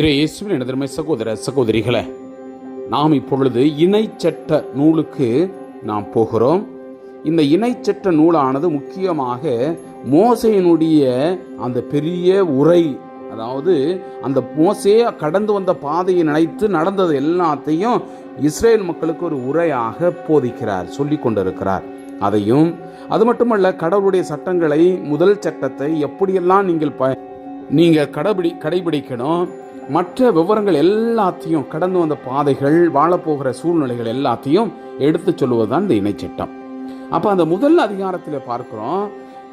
இறையேசுவின் எனதர்மை சகோதர சகோதரிகளே நாம் இப்பொழுது இணைச்சட்ட நூலுக்கு நாம் போகிறோம். இந்த இணைச்சட்ட நூலானது முக்கியமாக மோசையினுடைய அந்த பெரிய உரை அதாவது அந்த மோசே கடந்து வந்த பாதையை நினைத்து நடந்தது எல்லாத்தையும் இஸ்ரேல் மக்களுக்கு ஒரு உரையாக போதிக்கிறார் சொல்லி கொண்டிருக்கிறார். அதையும் அது மட்டுமல்ல கடவுளுடைய சட்டங்களை முதல் சட்டத்தை எப்படியெல்லாம் நீங்கள் ப நீங்கள் கடைபிடி கடைபிடிக்கணும் மற்ற விவரங்கள் எல்லாத்தையும் கடந்து வந்த பாதைகள் வாழப்போகிற சூழ்நிலைகள் எல்லாத்தையும் எடுத்து சொல்லுவதுதான் இந்த இணைச்சட்டம் அப்போ அந்த முதல் அதிகாரத்தில் பார்க்குறோம்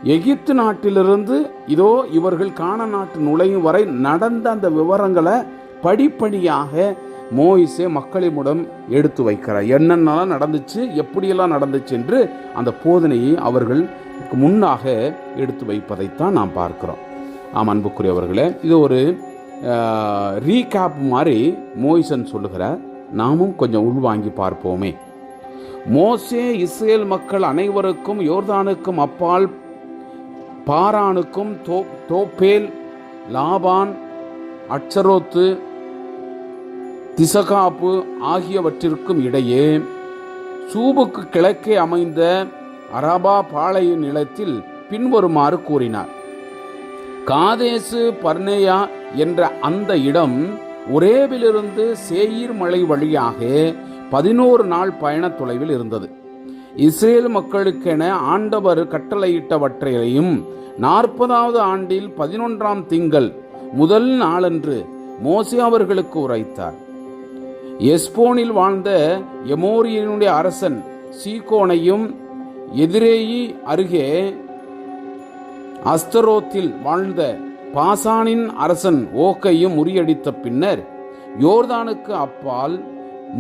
எகிப்து நாட்டிலிருந்து இதோ இவர்கள் காண நாட்டு நுழையும் வரை நடந்த அந்த விவரங்களை படிப்படியாக மோயிசே மக்களிடம் எடுத்து வைக்கிறார். என்னென்னலாம் நடந்துச்சு எப்படியெல்லாம் நடந்துச்சு என்று அந்த போதனையை அவர்கள் முன்னாக எடுத்து வைப்பதைத்தான் நாம் பார்க்கிறோம். ஆம் அன்புக்குரியவர்களே இது ஒரு ரீகேப் மாதிரி மோயிசன் சொல்லுகிறார். நாமும் கொஞ்சம் உள்வாங்கி பார்ப்போமே. மோசே இஸ்ரேல் மக்கள் அனைவருக்கும் யோர்தானுக்கும் அப்பால் பாரானுக்கும் தோ தோப்பேல் லாபான் அட்சரோத்து திசகாப்பு ஆகியவற்றிற்கும் இடையே சூபுக்கு கிழக்கே அமைந்த அரபா பாளைய நிலத்தில் பின்வருமாறு கூறினார். காதேசு பர்னேயா என்ற அந்த இடம் ஒரேவிலிருந்து சேயீர் மலை வழியாக பதினோரு நாள் பயண தொலைவில் இருந்தது. இஸ்ரேல் மக்களுக்கென ஆண்டவர் கட்டளையிட்டவற்றையும் நாற்பதாவது ஆண்டில் பதினொன்றாம் திங்கள் முதல் நாளன்று மோசே அவர்களுக்கு உரைத்தார். எஸ்போனில் வாழ்ந்த எமோரியனுடைய அரசன் சீகோனையும் எதிரேயி அருகே அஸ்தரோத்தில் வாழ்ந்த பாசானின் அரசன் ஓக்கையும் முறியடித்த பின்னர் யோர்தானுக்கு அப்பால்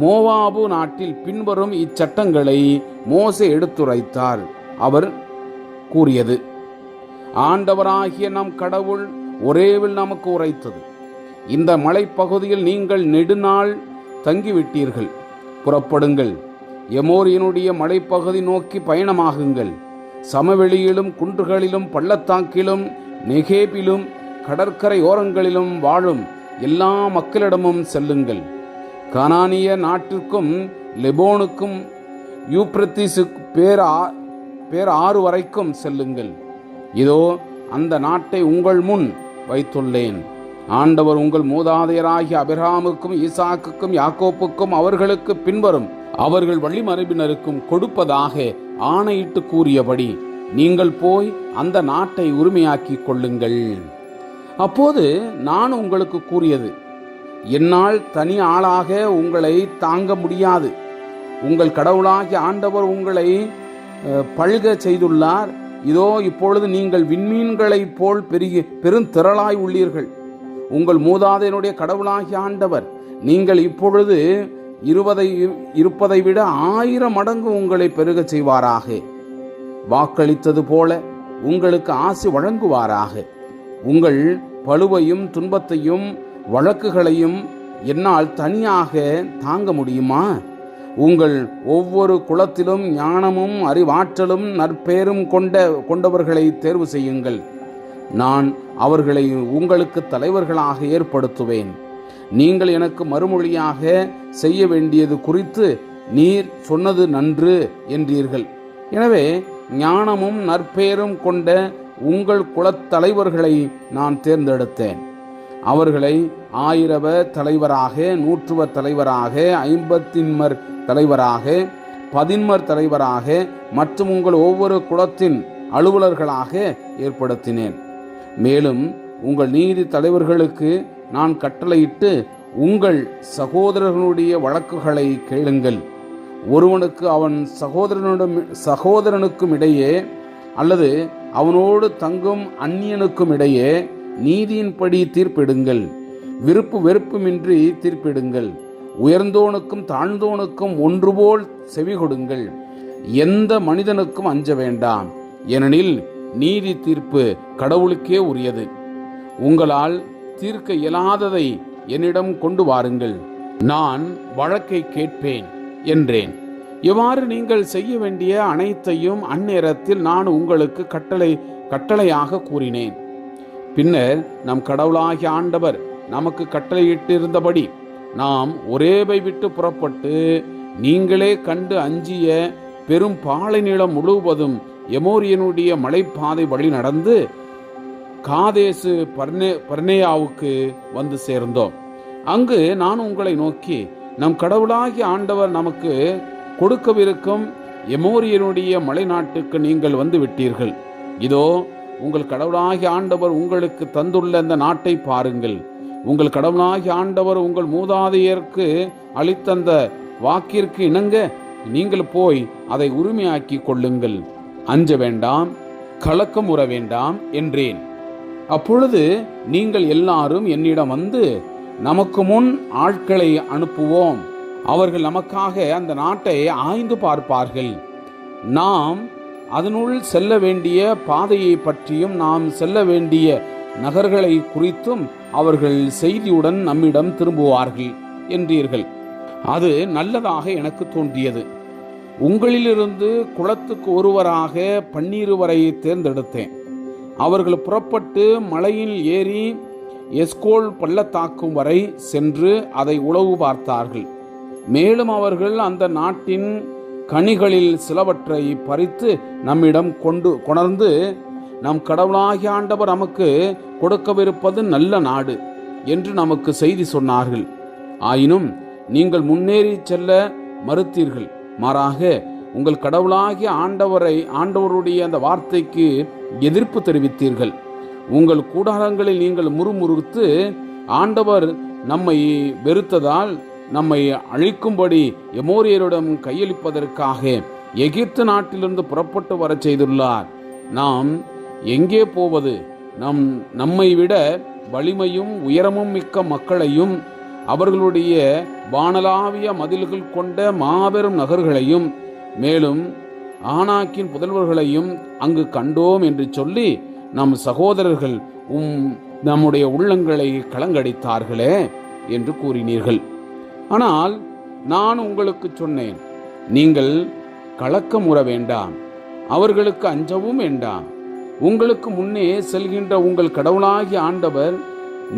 மோவாபு நாட்டில் பின்வரும் இச்சட்டங்களை மோசே எடுத்துரைத்தார். அவர் கூறியது ஆண்டவராகிய நம் கடவுள் ஒரேவில் நமக்கு உரைத்தது. இந்த மலைப்பகுதியில் நீங்கள் நெடுநாள் தங்கிவிட்டீர்கள். புறப்படுங்கள். எமோரியனுடைய மலைப்பகுதி நோக்கி பயணமாகுங்கள். சமவெளியிலும் குன்றுகளிலும் பள்ளத்தாக்கிலும் நெகேபிலும் கடற்கரை ஓரங்களிலும் வாழும் எல்லா மக்களிடமும் செல்லுங்கள். கனானிய நாட்டிற்கும் லெபோனுக்கும் யூப்ரத்திசு பேர் பேர் ஆறு வரைக்கும் செல்லுங்கள். இதோ அந்த நாட்டை உங்கள் முன் வைத்துள்ளேன். ஆண்டவர் உங்கள் மூதாதையராகிய அபிராமுக்கும் ஈசாக்குக்கும் யாக்கோப்புக்கும் அவர்களுக்கு பின்வரும் அவர்கள் வழிமரபினருக்கும் கொடுப்பதாக ஆணையிட்டு கூறியபடி நீங்கள் போய் அந்த நாட்டை உரிமையாக்கிக் கொள்ளுங்கள். அப்போது நான் உங்களுக்கு கூறியது என்னால் தனி ஆளாக உங்களை தாங்க முடியாது. உங்கள் கடவுளாகிய ஆண்டவர் உங்களை அஹ், பல்க செய்துள்ளார். இதோ இப்பொழுது நீங்கள் விண்மீன்களைப் போல் பெருகி பெருந்திரளாய் உள்ளீர்கள். உங்கள் மூதாதையனுடைய கடவுளாகிய ஆண்டவர் நீங்கள் இப்பொழுது இருபதை இருப்பதை விட ஆயிரம் மடங்கு உங்களை பெருகச் செய்வாராக. வாக்களித்தது போல உங்களுக்கு ஆசி வழங்குவாராக. உங்கள் பழுவையும் துன்பத்தையும் வழக்குகளையும் என்னால் தனியாக தாங்க முடியுமா? உங்கள் ஒவ்வொரு குலத்திலும் ஞானமும் அறிவாற்றலும் நற்பேரும் கொண்ட கொண்டவர்களை தேர்வு செய்யுங்கள். நான் அவர்களை உங்களுக்கு தலைவர்களாக ஏற்படுத்துவேன். நீங்கள் எனக்கு மறுமொழியாக செய்ய வேண்டியது குறித்து நீர் சொன்னது நன்று என்றீர்கள். எனவே ஞானமும் நற்பேரும் கொண்ட உங்கள் குலத்தலைவர்களை நான் தேர்ந்தெடுத்தேன். அவர்களை ஆயிரவ தலைவராக நூற்றுவ தலைவராக ஐம்பத்தின்மர் தலைவராக பதின்மர் தலைவராக மற்றும் உங்கள் ஒவ்வொரு குலத்தின் அலுவலர்களாக ஏற்படுத்தினேன். மேலும் உங்கள் நீதி தலைவர்களுக்கு நான் கட்டளையிட்டு உங்கள் சகோதரர்களுடைய வழக்குகளை கேளுங்கள். ஒருவனுக்கு அவன் சகோதரனிடம் சகோதரனுக்கும் இடையே அல்லது அவனோடு தங்கும் அந்நியனுக்கும் இடையே நீதியின்படி தீர்ப்பிடுங்கள். விருப்பு வெறுப்புமின்றி தீர்ப்பிடுங்கள். உயர்ந்தோனுக்கும் தாழ்ந்தோனுக்கும் ஒன்றுபோல் செவி கொடுங்கள். எந்த மனிதனுக்கும் அஞ்ச வேண்டாம். ஏனெனில் நீதி தீர்ப்பு கடவுளுக்கே உரியது. உங்களால் தீர்க்க இயலாததை என்னிடம் கொண்டு வாருங்கள். நான் வழக்கை கேட்பேன் என்றேன். இவ்வாறு நீங்கள் செய்ய வேண்டிய அனைத்தையும் அந்நேரத்தில் நான் உங்களுக்கு கட்டளை கட்டளையாக கூறினேன். பின்னர் நம் கடவுளாகிய ஆண்டவர் நமக்கு கட்டளையிட்டிருந்தபடி நாம் ஒரேபை விட்டு புறப்பட்டு நீங்களே கண்டு அஞ்சிய பெரும் பாலை நிலம் முழுவதும் எமோரியனுடைய மலைப்பாதை வழி நடந்து காதேசு பர்னே பர்னேயாவுக்கு வந்து சேர்ந்தோம். அங்கு நான் உங்களை நோக்கி நம் கடவுளாகிய ஆண்டவர் நமக்கு கொடுக்கவிருக்கும் எமோரியனுடைய மலை நாட்டுக்கு நீங்கள் வந்து விட்டீர்கள். இதோ உங்கள் கடவுளாகிய ஆண்டவர் உங்களுக்கு தந்துள்ள அந்த நாட்டை பாருங்கள். உங்கள் கடவுளாகிய ஆண்டவர் உங்கள் மூதாதையருக்கு அளித்தந்த வாக்கிற்கு இணங்க நீங்கள் போய் அதை உரிமையாக்கி கொள்ளுங்கள். அஞ்ச வேண்டாம் கலக்கம் உற வேண்டாம் என்றேன். அப்பொழுது நீங்கள் எல்லாரும் என்னிடம் வந்து நமக்கு முன் ஆட்களை அனுப்புவோம். அவர்கள் நமக்காக அந்த நாட்டை ஆய்ந்து பார்ப்பார்கள். நாம் அதனுள் செல்ல வேண்டிய பாதையை பற்றியும் நாம் செல்ல வேண்டிய நகர்களை குறித்தும் அவர்கள் செய்தியுடன் நம்மிடம் திரும்புவார்கள் என்றீர்கள். அது நல்லதாக எனக்கு தோன்றியது. உங்களிலிருந்து குளத்துக்கு ஒருவராக பன்னிருவரை தேர்ந்தெடுத்தேன். அவர்கள் புறப்பட்டு மலையில் ஏறி எஸ்கோல் பள்ளத்தாக்கும் வரை சென்று அதை உளவு பார்த்தார்கள். மேலும் அவர்கள் அந்த நாட்டின் கனிகளில் சிலவற்றை பறித்து நம்மிடம் கொண்டு கொணர்ந்து நம் கடவுளாகிய ஆண்டவர் நமக்கு கொடுக்கவிருப்பது நல்ல நாடு என்று நமக்கு செய்தி சொன்னார்கள். ஆயினும் நீங்கள் முன்னேறி செல்ல மறுத்தீர்கள். மாறாக உங்கள் கடவுளாகிய ஆண்டவரை ஆண்டவருடைய அந்த வார்த்தைக்கு எதிர்ப்பு தெரிவித்தீர்கள். உங்கள் கூடாரங்களில் நீங்கள் முறுமுறுத்து ஆண்டவர் நம்மை வெறுத்ததால் நம்மை அழிக்கும்படி எமோரியரிடம் கையளிப்பதற்காக எகிப்து நாட்டிலிருந்து புறப்பட்டு வரச் செய்துள்ளார். நாம் எங்கே போவது? நம் நம்மை விட வலிமையும் உயரமும் மிக்க மக்களையும் அவர்களுடைய வானலாவிய மதில்கள் கொண்ட மாபெரும் நகர்களையும் மேலும் ஆனாக்கின் புதல்வர்களையும் அங்கு கண்டோம் என்று சொல்லி நம் சகோதரர்கள் உம் நம்முடைய உள்ளங்களை கலங்கடித்தார்களே என்று கூறினீர்கள். ஆனால் நான் உங்களுக்கு சொன்னேன் நீங்கள் கலக்கமுற வேண்டாம் அவர்களுக்கு அஞ்சவும் வேண்டாம். உங்களுக்கு முன்னே செல்கின்ற உங்கள் கடவுளாகி ஆண்டவர்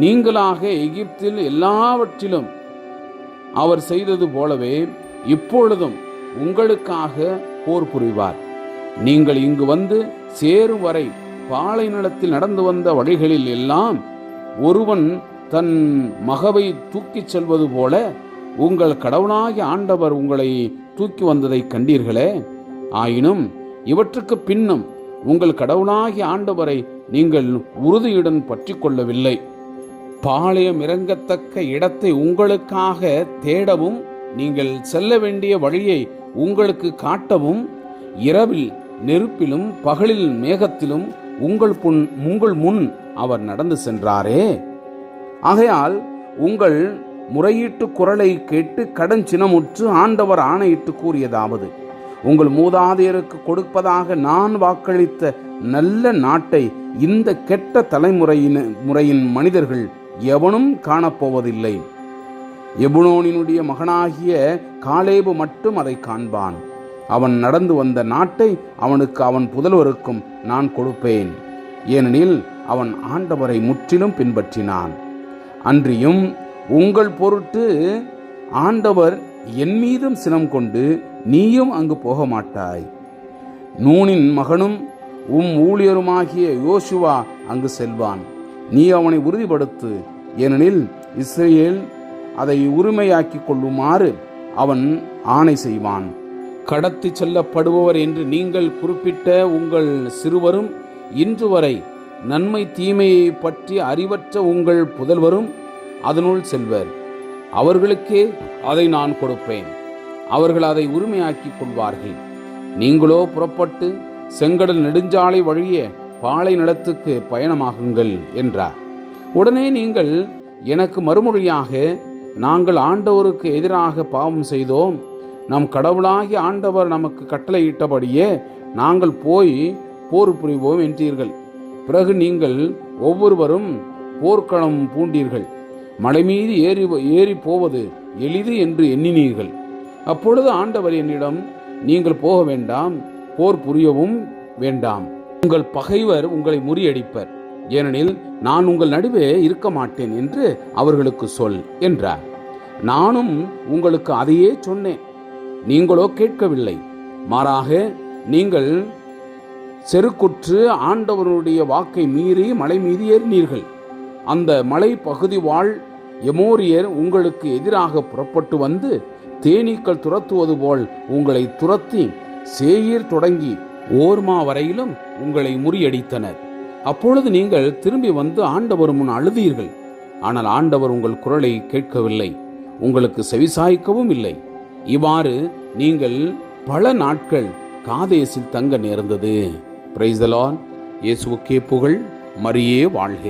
நீங்களாக எகிப்தில் எல்லாவற்றிலும் அவர் செய்தது போலவே இப்பொழுதும் உங்களுக்காக போர் புரிவார். நீங்கள் இங்கு வந்து சேரும் வரை பாலை நிலத்தில் நடந்து வந்த வழிகளில் எல்லாம் ஒருவன் தன் மகவை தூக்கிச் செல்வது போல உங்கள் கடவுளாகிய ஆண்டவர் உங்களை தூக்கி வந்ததை கண்டீர்களே. ஆயினும் இவற்றுக்கு பின்னும் உங்கள் கடவுளாகிய ஆண்டவரை நீங்கள் உறுதியுடன் பற்றி கொள்ளவில்லை. பாளையம் இறங்கத்தக்க இடத்தை உங்களுக்காக தேடவும் நீங்கள் செல்ல வேண்டிய வழியை உங்களுக்கு காட்டவும் இரவில் நெருப்பிலும் பகலில் மேகத்திலும் உங்கள் புன் உங்கள் முன் அவர் நடந்து சென்றாரே. ஆகையால் உங்கள் முறையீட்டு குரலை கேட்டு கடன் சினமுற்று ஆண்டவர் ஆணையிட்டு கூறியதாவது உங்கள் மூதாதையருக்கு கொடுப்பதாக நான் வாக்களித்த நல்ல நாட்டை இந்த கெட்ட தலைமுறையின் முறையின் மனிதர்கள் எவனும் காணப்போவதில்லை. எபுனோனினுடைய மகனாகிய காலேபு மட்டும் அதை காண்பான். அவன் நடந்து வந்த நாட்டை அவனுக்கு அவன் புதல்வருக்கும் நான் கொடுப்பேன். ஏனெனில் அவன் ஆண்டவரை முற்றிலும் பின்பற்றினான். அன்றியும் உங்கள் பொருட்டு ஆண்டவர் என் மீதும் சினம் கொண்டு நீயும் அங்கு போக மாட்டாய் நூனின் மகனும் உம் ஊழியருமாகிய யோசுவா அங்கு செல்வான். நீ அவனை உறுதிப்படுத்து. ஏனெனில் இஸ்ரேல் அதை உரிமையாக்கிக் கொள்ளுமாறு அவன் ஆணை செய்வான். கடத்தி செல்லப்படுபவர் என்று நீங்கள் குறிப்பிட்ட உங்கள் சிறுவரும் இன்று வரை நன்மை தீமையை பற்றி அறிவற்ற உங்கள் புதல்வரும் அதனுள் செல்வர். அவர்களுக்கே அதை நான் கொடுப்பேன். அவர்கள் அதை உரிமையாக்கிக் கொள்வார்கள். நீங்களோ புறப்பட்டு செங்கடல் நெடுஞ்சாலை வழிய பாலை நிலத்துக்கு பயணமாகுங்கள் என்றார். உடனே நீங்கள் எனக்கு மறுமொழியாக நாங்கள் ஆண்டவருக்கு எதிராக பாவம் செய்தோம். நம் கடவுளாகி ஆண்டவர் நமக்கு கட்டளையிட்டபடியே நாங்கள் போய் போர் புரிவோம் என்றீர்கள். பிறகு நீங்கள் ஒவ்வொருவரும் போர்க்களம் பூண்டீர்கள். மலை மீது ஏறி ஏறி போவது எளிது என்று எண்ணினீர்கள். அப்பொழுது ஆண்டவர் என்னிடம் நீங்கள் போக வேண்டாம் போர் புரியவும் வேண்டாம். உங்கள் பகைவர் உங்களை முறியடிப்பர். ஏனெனில் நான் உங்கள் நடுவே இருக்க மாட்டேன் என்று அவர்களுக்கு சொல் என்றார். நானும் உங்களுக்கு அதையே சொன்னேன். நீங்களோ கேட்கவில்லை. மாறாக நீங்கள் செருக்குற்று ஆண்டவருடைய வாக்கை மீறி மலை மீது ஏறினீர்கள். அந்த மலை பகுதி வாழ் எமோரியர் உங்களுக்கு எதிராக புறப்பட்டு வந்து தேனீக்கள் துரத்துவது போல் உங்களை துரத்தி சேயீர் தொடங்கி ஓர்மா வரையிலும் உங்களை முறியடித்தனர். அப்பொழுது நீங்கள் திரும்பி வந்து ஆண்டவர் முன் அழுதீர்கள். ஆனால் ஆண்டவர் உங்கள் குரலை கேட்கவில்லை. உங்களுக்கு செவிசாய்க்கவும் இல்லை. இவ்வாறு நீங்கள் பல நாட்கள் காதேசில் தங்க நேர்ந்தது. பிரைஸ் இயேசுக்கே புகழ். மரியே வாழ்க.